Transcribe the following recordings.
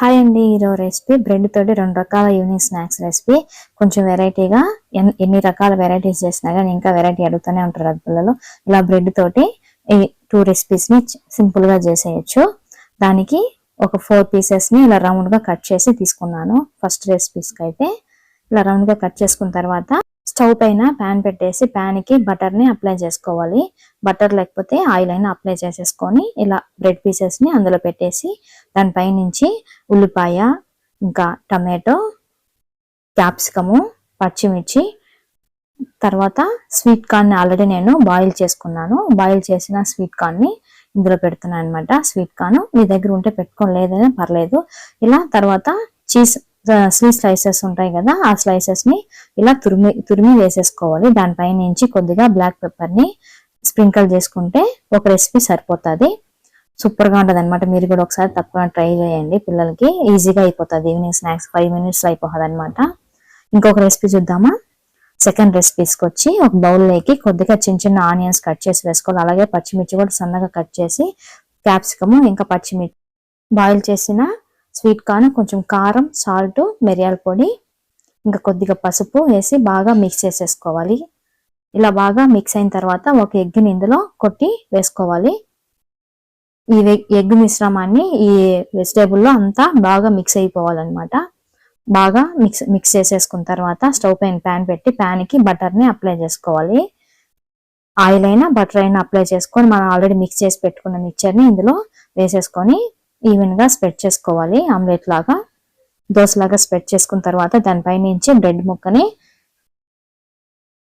Hi అండి. ఈరోజు recipe bread తోటి రెండు రకాల ఈవినింగ్ స్నాక్స్ రెసిపీ. కొంచెం వెరైటీగా ఎన్ని రకాల వెరైటీస్ చేసినా కానీ ఇంకా వెరైటీ అడుగుతూనే ఉంటారు కదా ఇలా బ్రెడ్ తోటి ఈ టూ రెసిపీస్ని సింపుల్గా చేసేయచ్చు. దానికి ఒక ఫోర్ పీసెస్ని ఇలా రౌండ్గా కట్ చేసి తీసుకున్నాను. ఫస్ట్ రెసిపీస్కి అయితే ఇలా రౌండ్గా కట్ చేసుకున్న తర్వాత స్టవ్ పైన ప్యాన్ పెట్టేసి ప్యాన్కి బటర్ని అప్లై చేసుకోవాలి. బటర్ లేకపోతే ఆయిల్ అయినా అప్లై చేసేసుకొని ఇలా బ్రెడ్ పీసెస్ని అందులో పెట్టేసి దానిపై నుంచి ఉల్లిపాయ ఇంకా టమాటో క్యాప్సికము పచ్చిమిర్చి తర్వాత స్వీట్ కార్న్ ఆల్రెడీ నేను బాయిల్ చేసుకున్నాను. బాయిల్ చేసిన స్వీట్ కార్న్ని ఇందులో పెడుతున్నాను అనమాట స్వీట్ కార్న్ మీ దగ్గర ఉంటే పెట్టుకోని లేదనే పర్లేదు. ఇలా తర్వాత చీజ్ స్వీట్ స్లైసెస్ ఉంటాయి కదా ఆ స్లైసెస్ని ఇలా తురిమి తురిమి వేసేసుకోవాలి. దానిపై నుంచి కొద్దిగా బ్లాక్ పెప్పర్ని స్ప్రింకిల్ చేసుకుంటే ఒక రెసిపీ సరిపోతుంది. సూపర్గా ఉంటది అనమాట మీరు కూడా ఒకసారి తప్పకుండా ట్రై చేయండి పిల్లలకి. ఈజీగా అయిపోతుంది. ఈవినింగ్ స్నాక్స్ ఫైవ్ మినిట్స్ అయిపోతుంది అనమాట ఇంకొక రెసిపీ చూద్దామా? సెకండ్ రెసిపీస్కి వచ్చి ఒక బౌల్లోకి కొద్దిగా చిన్న చిన్న ఆనియన్స్ కట్ చేసి వేసుకోవాలి. అలాగే పచ్చిమిర్చి కూడా సన్నగా కట్ చేసి క్యాప్సికము ఇంకా పచ్చిమిర్చి బాయిల్ చేసిన స్వీట్ కాను కొంచెం కారం సాల్ట్ మిరియాల పొడి ఇంకా కొద్దిగా పసుపు వేసి బాగా మిక్స్ చేసేసుకోవాలి. ఇలా బాగా మిక్స్ అయిన తర్వాత ఒక ఎగ్ని ఇందులో కొట్టి వేసుకోవాలి. ఈ ఎగ్ మిశ్రమాన్ని ఈ వెజిటేబుల్లో అంతా బాగా మిక్స్ అయిపోవాలన్నమాట. బాగా మిక్స్ మిక్స్ చేసేసుకున్న తర్వాత స్టవ్ పైన ప్యాన్ పెట్టి ప్యాన్కి బటర్ని అప్లై చేసుకోవాలి. ఆయిల్ అయినా బటర్ అయినా అప్లై చేసుకొని మనం ఆల్రెడీ మిక్స్ చేసి పెట్టుకున్న మిక్చర్ని ఇందులో వేసేసుకొని ఈవెన్గా స్ప్రెడ్ చేసుకోవాలి. ఆమ్లెట్ లాగా దోశలాగా స్ప్రెడ్ చేసుకున్న తర్వాత దానిపై నుంచి బ్రెడ్ ముక్కని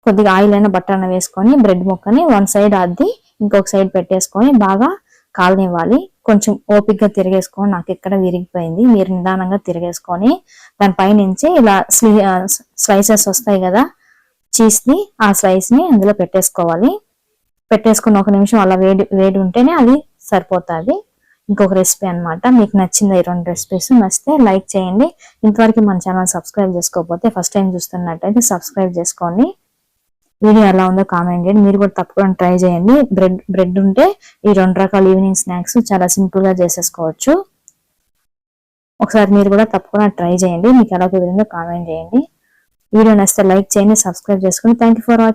కొద్దిగా ఆయిల్ అయినా బటర్ వేసుకొని బ్రెడ్ ముక్కని వన్ సైడ్ అద్ది ఇంకొక సైడ్ పెట్టేసుకొని బాగా కాలనివ్వాలి. కొంచెం ఓపిక్గా తిరిగేసుకొని నాకు ఇక్కడ విరిగిపోయింది మీరు నిదానంగా తిరిగేసుకొని దానిపై నుంచి ఇలా స్లీ స్లైసెస్ వస్తాయి కదా చీస్ని ఆ స్లైస్ని అందులో పెట్టేసుకోవాలి. పెట్టేసుకుని ఒక నిమిషం అలా వేడి వేడి ఉంటేనే అది సరిపోతుంది. ఇంకొక రెసిపీ అన్నమాట. మీకు నచ్చింది ఈ రెండు రెసిపీస్ నచ్చితే లైక్ చేయండి. ఇంతవరకు మన ఛానల్ సబ్స్క్రైబ్ చేసుకోకపోతే ఫస్ట్ టైం చూస్తున్నట్టయితే సబ్స్క్రైబ్ చేసుకోండి. వీడియో ఎలా ఉందో కామెంట్ చేయండి. మీరు కూడా తప్పకుండా ట్రై చేయండి. బ్రెడ్ బ్రెడ్ ఉంటే ఈ రెండు రకాల ఈవినింగ్ స్నాక్స్ చాలా సింపుల్గా చేసేసుకోవచ్చు. ఒకసారి మీరు కూడా తప్పకుండా ట్రై చేయండి. మీకు ఎలా కుదిరిందో కామెంట్ చేయండి. వీడియో నచ్చితే లైక్ చేయండి సబ్స్క్రైబ్ చేసుకోండి థ్యాంక్ ఫర్ వాచింగ్